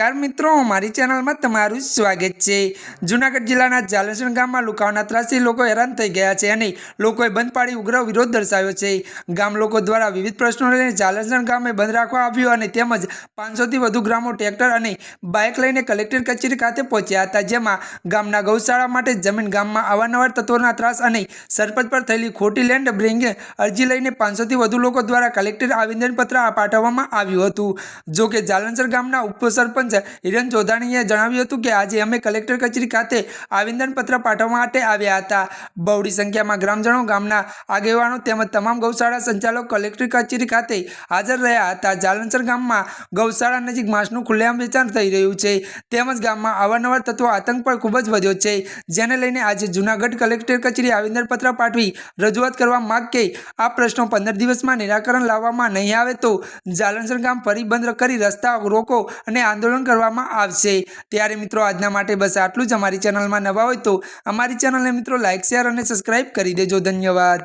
મારી ચેનલમાં તમારું સ્વાગત છે. જૂનાગઢ જિલ્લાના જાલેસણ ગામમાં લુકાવના ત્રાસી લોકો હેરાન થઈ ગયા છે અને લોકોએ બંધ પાડી ઉગ્ર વિરોધ દર્શાવ્યો છે. ગામ લોકો દ્વારા વિવિધ પ્રશ્નો લઈને જાલેસણ ગામે બંધ રાખવા આવ્યું અને તેમજ પાંચસોથી વધુ ગ્રામો ટ્રેક્ટર અને બાઇક લઈને કલેક્ટર કચેરી ખાતે પહોંચ્યા હતા, જેમાં ગામના ગૌશાળા માટે જમીન ગામમાં અવારનવાર તત્વોના ત્રાસ અને સરપંચ પર થયેલી ખોટી લેન્ડ બ્રિંગે અરજી લઈને પાંચસોથી વધુ લોકો દ્વારા કલેક્ટર આવેદનપત્ર પાઠવવામાં આવ્યું હતું. જો કે જાલંસર ગામના ઉપસરપંચ હિરેન જોધાણીએ જણાવ્યું હતું કે આજે અમે કલેક્ટર કચેરી ખાતે આવેદનપત્ર પાઠવવા માટે આવ્યા હતા. બહોળી સંખ્યામાં ગ્રામજનો, ગામના આગેવાનો તેમજ તમામ ગૌશાળા સંચાલક કલેક્ટર કચેરી ખાતે હાજર રહ્યા હતા. જાલંસર ગામમાં ગૌશાળા નજીક માંસનું ખુલ્લેઆમ વેચાણ થઈ રહ્યું છે. તેમજ ગામમાં અવારનવાર તત્વો આતંક પણ ખૂબ જ વધ્યો છે. જેને લઈને આજે જૂનાગઢ કલેક્ટર કચેરી આવેદનપત્ર પાઠવી રજૂઆત કરવા માગ કે આ પ્રશ્નો પંદર દિવસમાં નિરાકરણ લાવવામાં નહીં આવે તો જાલંસર ગામ ફરી બંધ કરી રસ્તા રોકો અને આંદોલન કરવામાં આવશે. ત્યારે મિત્રો, આજના માટે બસ આટલું જ. અમારી ચેનલમાં નવા હોય તો અમારી ચેનલને મિત્રો લાઇક શેર અને સબસ્ક્રાઇબ કરી દેજો. ધન્યવાદ.